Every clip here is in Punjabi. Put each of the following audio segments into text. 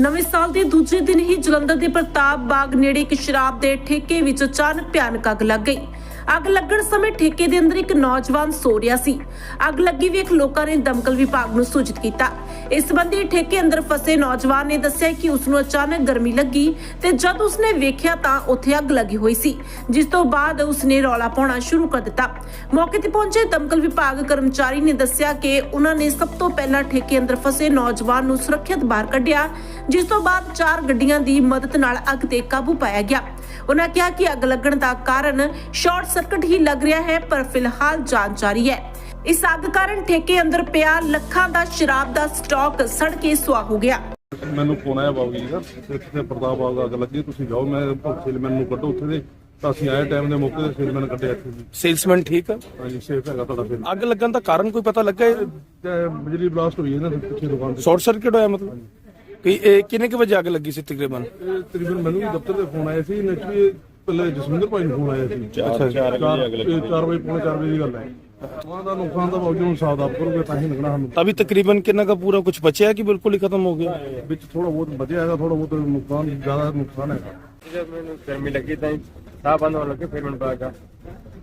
ਨਵੇਂ ਸਾਲ ਦੇ ਦੂਜੇ ਦਿਨ ਹੀ ਜਲੰਧਰ ਦੇ ਪ੍ਰਤਾਪ ਬਾਗ ਨੇੜੇ ਇੱਕ ਸ਼ਰਾਬ ਦੇ ਠੇਕੇ ਵਿੱਚ ਅਚਾਨਕ ਭਿਆਨਕ ਅੱਗ ਲੱਗ ਗਈ। ਅੱਗ ਲੱਗਣ ਸਮੇਂ ਠੇਕੇ ਦੇ ਅੰਦਰ ਇੱਕ ਨੌਜਵਾਨ ਸੋ ਰਿਹਾ ਸੀ। ਅੱਗ ਲੱਗੀ ਵੇਖ ਲੋਕਾਂ ਨੇ ਦਮਕਲ ਵਿਭਾਗ ਨੂੰ ਸੂਚਿਤ ਕੀਤਾ। ਇਸ ਸੰਬੰਧੀ ਠੇਕੇ ਅੰਦਰ ਫਸੇ ਨੌਜਵਾਨ ਨੇ ਦੱਸਿਆ ਕਿ ਉਸ ਨੂੰ ਅਚਾਨਕ ਗਰਮੀ ਲੱਗੀ ਤੇ ਜਦ ਉਸਨੇ ਵੇਖਿਆ ਤਾਂ ਉੱਥੇ ਅੱਗ ਲੱਗੀ ਹੋਈ ਸੀ, ਜਿਸ ਤੋਂ ਬਾਅਦ ਉਸਨੇ ਰੌਲਾ ਪਾਉਣਾ ਸ਼ੁਰੂ ਕਰ ਦਿੱਤਾ। ਮੌਕੇ ਤੇ ਪਹੁੰਚੇ ਦਮਕਲ ਵਿਭਾਗ ਕਰਮਚਾਰੀ ਨੇ ਦੱਸਿਆ ਕਿ ਉਹਨਾਂ ਨੇ ਸਭ ਤੋਂ ਪਹਿਲਾਂ ਠੇਕੇ ਅੰਦਰ ਫਸੇ ਨੌਜਵਾਨ ਨੂੰ ਸੁਰੱਖਿਅਤ ਬਾਹਰ ਕੱਢਿਆ, ਜਿਸ ਤੋਂ ਬਾਅਦ ਚਾਰ ਗੱਡੀਆਂ ਦੀ ਮਦਦ ਨਾਲ ਅੱਗ ਤੇ ਕਾਬੂ ਪਾਇਆ ਗਿਆ। ਉਹਨਾਂ ਕਿਹਾ ਕਿ ਅੱਗ ਲੱਗਣ ਦਾ ਕਾਰਨ ਸ਼ਾਰਟ ਸਰਕਟ ਹੀ ਲੱਗ ਰਿਹਾ ਹੈ ਪਰ ਫਿਲਹਾਲ ਜਾਂਚ ਜਾਰੀ ਹੈ। ਇਸ ਅੱਗ ਕਾਰਨ ਠੇਕੇ ਅੰਦਰ ਪਿਆ ਲੱਖਾਂ ਦਾ ਸ਼ਰਾਬ ਦਾ ਸਟਾਕ ਸੜ ਕੇ ਸੁਆਹ ਹੋ ਗਿਆ। ਮੈਨੂੰ ਫੋਨ ਆਇਆ ਬਾਬੂ ਜੀ ਦਾ ਤੇ ਇੱਥੇ ਪ੍ਰਤਾਪ ਬਾਗ ਅੱਗ ਲੱਗੀ ਤੁਸੀਂ ਜਾਓ ਮੈਂ ਸੇਲਮੈਨ ਨੂੰ ਕੱਢੋ ਉੱਥੇ ਦੇ। ਤਾਂ ਅਸੀਂ ਆਏ ਟਾਈਮ ਦੇ ਮੌਕੇ ਤੇ ਸੇਲਮੈਨ ਕੱਢਿਆ ਇੱਥੇ ਜੀ। ਸੇਲਸਮੈਨ ਠੀਕ ਆ? ਹਾਂਜੀ ਸੇਫ ਹੈਗਾ ਤੁਹਾਡਾ ਫਿਰ। ਅੱਗ ਲੱਗਣ ਦਾ ਕਾਰਨ ਕੋਈ ਪਤਾ ਲੱਗਾ ਬਿਜਲੀ ਬਲਾਸਟ ਹੋਈ ਹੈ ਨਾ ਪਿੱਛੇ ਦੁਕਾਨ ਤੇ। ਸ਼ਾਰਟ ਸਰਕਟ ਹੋਇਆ ਮਤਲਬ? ਕਿ ਇਹ ਕਿੰਨੇ ਕੁ ਵਜੇ ਅੱਗ ਲੱਗੀ ਸੀ ਤਕਰੀਬਨ? ਇਹ ਤਕਰੀਬਨ ਮੈਨੂੰ ਦਫ਼ਤਰ ਤੇ ਫੋਨ ਆਇਆ ਸੀ ਨੈਚੁਰਲੀ ਪਹਿਲੇ ਜਸਵਿੰਦਰ ਭਾਈ ਨੂੰ ਫੋਨ ਆਇਆ ਸੀ। ਅੱਛਾ 4 ਵਜੇ 4 ਵਜੇ ਪੌਣੇ 4 ਵਜੇ ਦੀ ਗੱਲ ਹੈ। ਉਹਨਾਂ ਦਾ ਨੁਕਸਾਨ ਦਾ ਬਾਵਜੂਦ ਨੂੰ ਸਾਫ਼ ਕਰੋਗੇ ਤਾਂ ਹੀ ਲੱਗਣਾ ਸਾਨੂੰ। ਅਭੀ ਤਕਰੀਬਨ ਕਿੰਨਾ ਕਾ ਪੂਰਾ ਕੁਝ ਬਚਿਆ ਕਿ ਬਿਲਕੁਲ ਹੀ ਖਤਮ ਹੋ ਗਿਆ? ਵਿੱਚ ਥੋੜਾ ਬਹੁਤ ਬਚਿਆ ਹੈਗਾ ਥੋੜਾ ਬਹੁਤ ਨੁਕਸਾਨ ਜ਼ਿਆਦਾ ਨੁਕਸਾਨ ਹੈਗਾ। ਜਦ ਮੈਨੂੰ ਗਰਮੀ ਲੱਗੀ ਤਾਂ ਸਾਹ ਬੰਦ ਹੋਣ ਲੱਗੇ ਫਿਰ ਮੈਨੂੰ ਪਤਾ ਲੱਗਾ।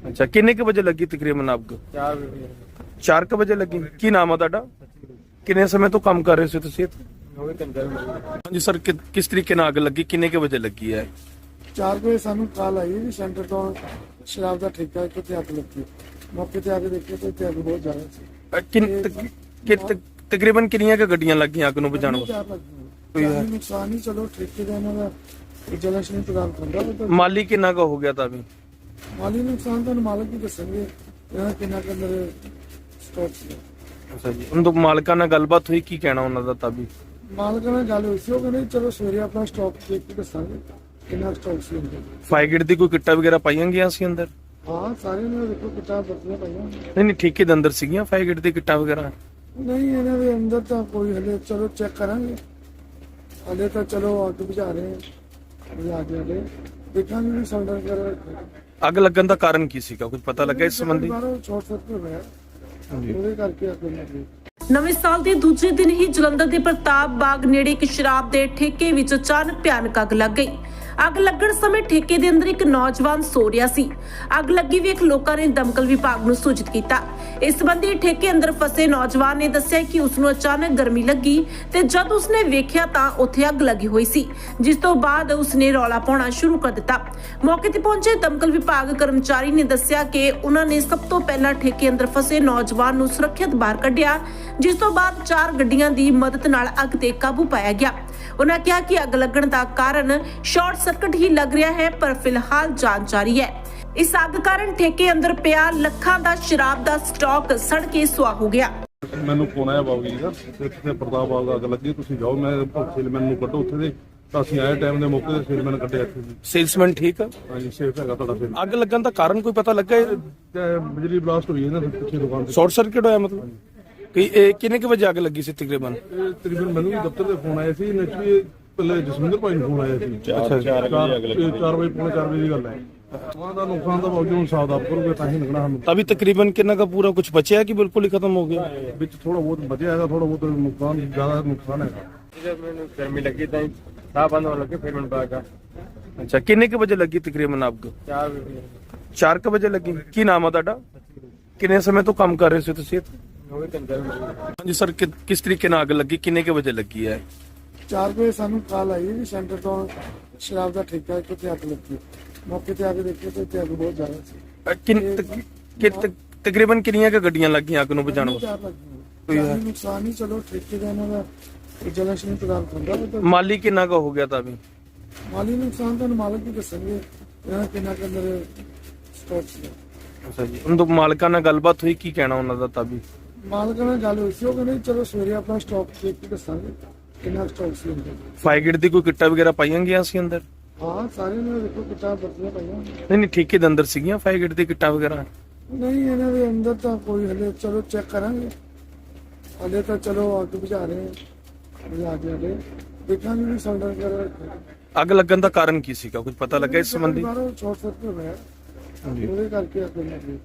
ਅੱਛਾ ਕਿੰਨੇ ਕੁ ਵਜੇ ਲੱਗੀ ਤਕਰੀਬਨ ਆਪਕੋ 4 ਵਜੇ। 4 ਕੁ ਵਜੇ ਲੱਗੀ। ਕੀ ਨਾਮ ਆ ਤੁਹਾਡਾ? ਕਿੰਨੇ ਸਮੇਂ ਤੋਂ ਕੰਮ ਕਰ ਰਹੇ ਸੀ ਤੁਸੀਂ ਇੱਥੇ? ਹੋ ਮਹੀਨੇ ਹਾਂਜੀ ਸਰ ਕਿਸ ਤਰੀਕੇ ਨਾਲ ਅੱਗ ਲੱਗੀ? ਕਿੰਨੇ ਕੁ ਵਜੇ ਲੱਗੀ ਹੈ? 4 ਵਜੇ ਸਾਨੂੰ ਕਾਲ ਆਈ ਵੀ ਸੈਂਟਰ ਤੋਂ ਸ਼ਰਾਬ ਦਾ ਠੇਕਾ ਇੱਕ ਤੇ ਅੱਗ ਲੱਗੀ। ਮੌਕੇ ਤੇ ਆ ਕੇ ਦੇਖਿਆ ਤੇ ਇੱਥੇ ਅੱਗ ਬਹੁਤ ਜ਼ਿਆਦਾ ਸੀ। ਕਿੰਨ- ਤਕ- ਤਕਰੀਬਨ ਕਿੰਨੀਆਂ ਕੁ ਗੱਡੀਆਂ ਲੱਗੀਆਂ ਅੱਗ ਨੂੰ ਬੁਝਾਉਣ ਵਾਸਤੇ? ਕੋਈ ਨੁਕਸਾਨ ਨਹੀਂ ਚਲੋ ਠੇਕੇ ਦਾ ਇਹਨਾਂ ਦਾ ਜਲਸ਼ ਨਹੀਂ ਪ੍ਰਦਾਨ ਕਰਦਾ ਤਾਂ ਮਾਲੀ ਕਿੰਨਾ ਕੁ ਹੋ ਗਿਆ ਤਾਂ ਵੀ? ਮਾਲੀ ਨੁਕਸਾਨ ਤੁਹਾਨੂੰ ਮਾਲਕ ਹੀ ਦੱਸਣਗੇ ਇਹਨਾਂ ਕਿੰਨਾ ਕੁ ਅੰਦਰ ਸਟਾਕ ਸੀ। ਅੱਛਾ ਜੀ। ਉਹਨਾਂ ਤੋਂ ਮਾਲਕਾਂ ਨਾਲ ਗੱਲਬਾਤ ਹੋਈ ਕੀ ਕਹਿਣਾ ਉਹਨਾਂ ਦਾ ਤਾਂ ਵੀ? ਮਾਲਕ ਨਾਲ ਗੱਲ ਹੋਈ ਸੀ ਉਹ ਕਹਿੰਦੇ ਚਲੋ ਸਵੇਰੇ ਆਪਣਾ ਸਟਾਕ ਦੇਖ ਕੇ ਦੱਸਾਂਗੇ ਕਿੰਨਾ ਸਟਾਕ ਸੀ ਅੰਦਰ। ਫਾਇਰ ਦੀ ਕੋਈ ਕਿੱਟਾਂ ਵਗੈਰਾ ਪਾਈਆਂ ਗਈਆਂ ਸੀ ਅੰਦਰ? ਹਾਂ ਸਾਰੇ ਨੇ ਦੇਖੋ ਕਿਤਾਬ ਵਰਤੀਆਂ ਪਈਆਂ। ਨਹੀਂ ਨਹੀਂ ਠੇਕੇ ਦੇ ਅੰਦਰ ਸੀਗੀਆਂ ਫਾਇਰ ਦੀ ਕਿੱਟਾਂ ਵਗੈਰਾ? ਨਹੀਂ ਇਹਨਾਂ ਦੇ ਅੰਦਰ ਤਾਂ ਕੋਈ ਹਲੇ ਚਲੋ ਚੈੱਕ ਕਰਾਂਗੇ। ਹਲੇ ਤਾਂ ਚਲੋ ਅੱਗ ਬੁਝਾ ਰਹੇ ਹਾਂ ਬੁਝਾ ਕੇ ਹਲੇ। ਦੇਖਾਂਗੇ ਵੀ ਸੌਂਡਰ ਕਰ ਅੱਗ ਲੱਗਣ ਦਾ ਕਾਰਨ ਕੀ ਸੀਗਾ? ਕੁਝ ਪਤਾ ਲੱਗਾ ਇਸ ਸੰਬੰਧੀ? ਹੋਇਆ। ਉਹਦੇ ਕਰਕੇ ਅੱਗ ਲੱਗੀ ਨਵੇਂ ਸਾਲ ਦੇ ਦੂਜੇ ਦਿਨ ਹੀ ਜਲੰਧਰ ਦੇ ਪ੍ਰਤਾਪ ਬਾਗ ਨੇੜੇ ਇੱਕ ਸ਼ਰਾਬ ਦੇ ਠੇਕੇ ਵਿੱਚ ਅਚਾਨਕ ਭਿਆਨਕ ਅੱਗ ਲੱਗ ਗਈ। ਅੱਗ ਲੱਗਣ ਸਮੇਂ ਠੇਕੇ ਦੇ ਅੰਦਰ ਇੱਕ ਨੌਜਵਾਨ ਸੋ ਰਿਹਾ ਸੀ। ਅੱਗ ਲੱਗੀ ਵੇਖ ਲੋਕਾਂ ਨੇ ਦਮਕਲ ਵਿਭਾਗ ਨੂੰ ਸੂਚਿਤ ਕੀਤਾ। ਇਸ ਸੰਬੰਧੀ ਠੇਕੇ ਅੰਦਰ ਫਸੇ ਨੌਜਵਾਨ ਨੇ ਦੱਸਿਆ ਕਿ ਉਸ ਨੂੰ ਅਚਾਨਕ ਗਰਮੀ ਲੱਗੀ ਤੇ ਜਦ ਉਸਨੇ ਵੇਖਿਆ ਤਾਂ ਉੱਥੇ ਅੱਗ ਲੱਗੀ ਹੋਈ ਸੀ, ਜਿਸ ਤੋਂ ਬਾਅਦ ਉਸਨੇ ਰੌਲਾ ਪਾਉਣਾ ਸ਼ੁਰੂ ਕਰ ਦਿੱਤਾ। ਮੌਕੇ ਤੇ ਪਹੁੰਚੇ ਦਮਕਲ ਵਿਭਾਗ ਕਰਮਚਾਰੀ ਨੇ ਦੱਸਿਆ ਕਿ ਉਹਨਾਂ ਨੇ ਸਭ ਤੋਂ ਪਹਿਲਾਂ ਠੇਕੇ ਅੰਦਰ ਫਸੇ ਨੌਜਵਾਨ ਨੂੰ ਸੁਰੱਖਿਅਤ ਬਾਹਰ ਕੱਢਿਆ, ਜਿਸ ਤੋਂ ਬਾਅਦ ਚਾਰ ਗੱਡੀਆਂ ਦੀ ਮਦਦ ਨਾਲ ਅੱਗ ਤੇ ਕਾਬੂ ਪਾਇਆ ਗਿਆ। ਉਹਨਾਂ ਕਿਹਾ ਕਿ ਅੱਗ ਲੱਗਣ ਦਾ ਕਾਰਨ ਸ਼ਾਰਟ ਸਰਕਟ ਹੀ ਲੱਗ ਰਿਹਾ ਹੈ ਪਰ ਫਿਲਹਾਲ ਜਾਂਚ ਜਾਰੀ ਹੈ। ਇਸ ਅੱਗ ਕਾਰਨ ਠੇਕੇ ਅੰਦਰ ਪਿਆ ਲੱਖਾਂ ਦਾ ਸ਼ਰਾਬ ਦਾ ਸਟਾਕ ਸੜ ਕੇ ਸੁਆਹ ਹੋ ਗਿਆ। ਮੈਨੂੰ ਫੋਨ ਆਇਆ ਬਾਬੂ ਜੀ ਦਾ ਤੇ ਇੱਥੇ ਪ੍ਰਤਾਪ ਬਾਗ ਅੱਗ ਲੱਗੀ ਤੁਸੀਂ ਜਾਓ ਮੈਂ ਸੇਲਮੈਨ ਨੂੰ ਕੱਢੋ ਉੱਥੇ ਦੇ ਤਾਂ ਅਸੀਂ ਆਏ ਟਾਈਮ ਦੇ ਮੌਕੇ ਤੇ ਸੇਲਮੈਨ ਕੱਢਿਆ ਇੱਥੇ ਜੀ। ਸੇਲਸਮੈਨ ਠੀਕ ਆ? ਹਾਂਜੀ ਸੇਫ ਹੈਗਾ ਤੁਹਾਡਾ ਫਿਰ। ਅੱਗ ਲੱਗਣ ਦਾ ਕਾਰਨ ਕੋਈ ਪਤਾ ਲੱਗਾ ਬਿਜਲੀ ਬਲਾਸਟ ਹੋਈ ਹੈ ਨਾ ਪਿੱਛੇ ਦੁਕਾਨ ਤੇ। ਸ਼ਾਰਟ ਸਰਕਟ ਹੋਇਆ ਮਤਲਬ? ਕਿ ਇਹ ਕਿੰਨੇ ਕੁ ਵਜੇ ਅੱਗ ਲੱਗੀ ਸੀ ਤਕਰੀਬਨ? ਇਹ ਤਕਰੀਬਨ ਮੈਨੂੰ ਵੀ ਦਫ਼ਤਰ ਦੇ ਫੋਨ ਆਇਆ ਸੀ ਨੈਚੁਰਲੀ ਪਹਿਲੇ ਜਸਵਿੰਦਰ ਭਾਈ ਨੂੰ ਫੋਨ ਆਇਆ ਸੀ। ਅੱਛਾ 4 ਵਜੇ 4 4 ਵਜੇ ਦੀ ਗੱਲ ਹੈ। ਉਹਨਾਂ ਦਾ ਨੁਕਸਾਨ ਦਾ ਬਾਵਜੂਦ ਹੁਣ ਸਾਦਾ ਕਰੋਗੇ ਤਾਂ ਹੀ ਲੱਗਣਾ ਸਾਨੂੰ। ਅਭੀ ਤਕਰੀਬਨ ਕਿੰਨਾ ਕੁ ਪੂਰਾ ਕੁਝ ਬਚਿਆ ਕਿ ਬਿਲਕੁਲ ਹੀ ਖਤਮ ਹੋ ਗਿਆ? ਵਿੱਚ ਥੋੜਾ ਬਹੁਤ ਬਚਿਆ ਹੈਗਾ ਥੋੜਾ ਬਹੁਤ ਨੁਕਸਾਨ ਜ਼ਿਆਦਾ ਨੁਕਸਾਨ ਹੈਗਾ। ਜਦ ਮੈਨੂੰ ਗਰਮੀ ਲੱਗੀ ਤਾਂ ਸਾਹ ਬੰਦ ਹੋਣ ਲੱਗੇ ਫਿਰ ਮੈਨੂੰ ਪਤਾ ਅੱਛਾ ਕਿੰਨੇ ਕੁ ਵਜੇ ਲੱਗੀ ਤਕਰੀਬਨ ਆਪਕੋ 4 ਵਜੇ। 4 ਕੁ ਵਜੇ ਲੱਗੀ। ਕੀ ਨਾਮ ਆ ਤੁਹਾਡਾ? ਕਿੰਨੇ ਸਮੇਂ ਤੋਂ ਕੰਮ ਕਰ ਰਹੇ ਸੀ ਤੁਸੀਂ ਇੱਥੇ? ਹੋ। ਹਾਂਜੀ ਸਰ ਕਿ- ਕਿਸ ਤਰੀਕੇ ਨਾਲ ਅੱਗ ਲੱਗੀ? ਕਿੰਨੇ ਕੁ ਵਜੇ ਲੱਗੀ ਹੈ? 4 ਵਜੇ ਸਾਨੂੰ ਕਾਲ ਆਈ ਵੀ ਸੈਂਟਰ ਤੋਂ ਸ਼ਰਾਬ ਦਾ ਠੇਕਾ ਇੱਕ ਤੇ ਅੱਗ ਲੱਗੀ। ਮੌਕੇ ਤੇ ਆ ਕੇ ਦੇਖਿਆ ਤੇ ਇੱਥੇ ਅੱਗ ਬਹੁਤ ਜ਼ਿਆਦਾ ਸੀ। ਅ, ਕਿੰਨ- ਤਕ- ਕਿ- ਤਕ- ਤਕਰੀਬਨ ਕਿੰਨੀਆਂ ਕੁ ਗੱਡੀਆਂ ਲੱਗੀਆਂ ਅੱਗ ਨੂੰ ਬੁਝਾਉਣ ਵਾਸਤੇ ਚਾਰ ਲੱਗੀ ਕੋਈ ਨੁਕਸਾਨ ਨਹੀਂ ਚਲੋ ਠੇਕੇ ਦਾ ਇਹਨਾਂ ਦਾ ਜਲਸ਼ ਨਹੀਂ ਪ੍ਰਦਾਨ ਉਹ ਤਾਂ। ਮਾਲੀ ਕਿੰਨਾ ਕੁ ਹੋ ਗਿਆ ਤਾਂ ਵੀ? ਮਾਲੀ ਨੁਕਸਾਨ ਤੁਹਾਨੂੰ ਮਾਲਕ ਹੀ ਦੱਸਣਗੇ ਇਹਨਾਂ ਕਿੰਨਾ ਕੁ ਅੰਦਰ ਸਟਾਕ ਸੀ। ਅੱਛਾ ਜੀ। ਉਹਨਾਂ ਤੋਂ ਮਾਲਕਾਂ ਨਾਲ ਗੱਲਬਾਤ ਹੋਈ ਕੀ ਕਹਿਣਾ ਉਹਨਾਂ ਦਾ ਤਾਂ ਵੀ? ਮਾਲਕ ਨਾਲ ਗੱਲ ਹੋਈ ਸੀ ਉਹ ਕਹਿੰਦੇ ਚਲੋ ਸਵੇਰੇ ਆਪਣਾ ਸਟਾਕ ਦੇਖ ਕੇ ਦੱਸਾਂਗੇ ਕਿੰਨਾ ਸਟਾਕ ਸੀ ਅੰਦਰ। ਫਾਇਰ ਦੀ ਕੋਈ ਕਿੱਟਾਂ ਵਗੈਰਾ ਪਾਈਆਂ ਗਈਆਂ ਸੀ ਅੰਦਰ? ਹਾਂ ਸਾਰੇ ਨੇ ਦੇਖੋ ਕਿਤਾਬ ਵਰਤੀਆਂ ਪਈਆਂ। ਨਹੀਂ ਨਹੀਂ ਠੇਕੇ ਦੇ ਅੰਦਰ ਸੀਗੀਆਂ ਫਾਇਰ ਦੀ ਕਿੱਟਾਂ ਵਗੈਰਾ? ਨਹੀਂ ਇਹਨਾਂ ਦੇ ਅੰਦਰ ਤਾਂ ਕੋਈ ਹਲੇ ਚਲੋ ਚੈੱਕ ਕਰਾਂਗੇ। ਹਲੇ ਤਾਂ ਚਲੋ ਅੱਗ ਬੁਝਾ ਰਹੇ ਹਾਂ ਬੁਝਾ ਕੇ ਹਲੇ। ਦੇਖਾਂਗੇ ਵੀ ਸੌਂਡਰ ਕਰ ਅੱਗ ਲੱਗਣ ਦਾ ਕਾਰਨ ਕੀ ਸੀਗਾ? ਕੁਝ ਪਤਾ ਲੱਗਾ ਇਸ ਸੰਬੰਧੀ? ਸ਼ਾਰਟ ਸਰਕਟ ਹੋਇਆ। ਉਹਦੇ ਕਰਕੇ ਅੱਗ ਲੱਗੀ